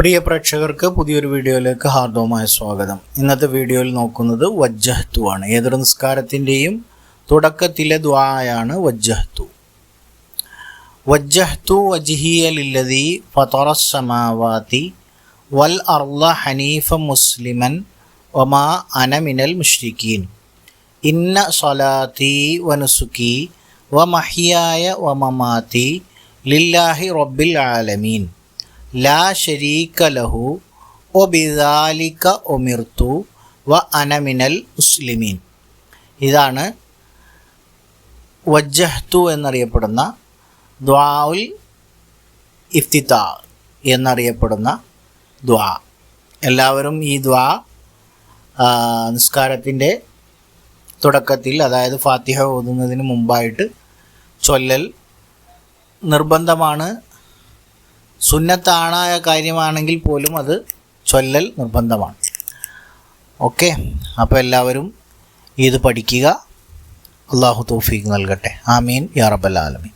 പ്രിയ പ്രേക്ഷകർക്ക് പുതിയൊരു വീഡിയോയിലേക്ക് ഹാർദവമായ സ്വാഗതം. ഇന്നത്തെ വീഡിയോയിൽ നോക്കുന്നത് വജ്ജഹത്തു ആണ്. ഏതൊരു നിസ്കാരത്തിന്റെയും തുടക്കത്തിലെ ദ്വായാണ് വജ്ജഹത്തു. വജ്ജഹ്തു വജിഹിയലില്ലതി ഫതറസമാവാതി വൽ അർള ഹനീഫ മുസ്ലിമൻ ഒമാ അനമിനൽ മുഷ്രിഖീൻ ഇന്ന ഇന്ന വനുസുഖി വനുസുക്കി വമഹിയായ വമമാതി ലില്ലാഹി റബ്ബിൽ ആലമീൻ. ലാ ഷരീക ലഹു ഒബിദാലിക ഒമിർത്തു വ അനമിനൽ മുസ്ലിമീൻ. ഇതാണ് വജ്ജഹ്തു എന്നറിയപ്പെടുന്ന ദ്വാഉൽ ഇഫ്തിത എന്നറിയപ്പെടുന്ന ദ്വാ. എല്ലാവരും ഈ ദ്വാ നിസ്കാരത്തിന്റെ തുടക്കത്തിൽ അതായത് ഫാത്തിഹ ഓതുന്നതിന് മുമ്പായിട്ട് ചൊല്ലൽ നിർബന്ധമാണ് സുന്നത്താണായ കാര്യമാണെങ്കിൽ പോലും അത് ചൊല്ലൽ നിർബന്ധമാണ്. ഓക്കെ? അപ്പോൾ എല്ലാവരും ഇത് പഠിക്കുക. അള്ളാഹു തൗഫീഖ് നൽകട്ടെ. ആമീൻ. യാ റബ്ബൽ ആലമീൻ.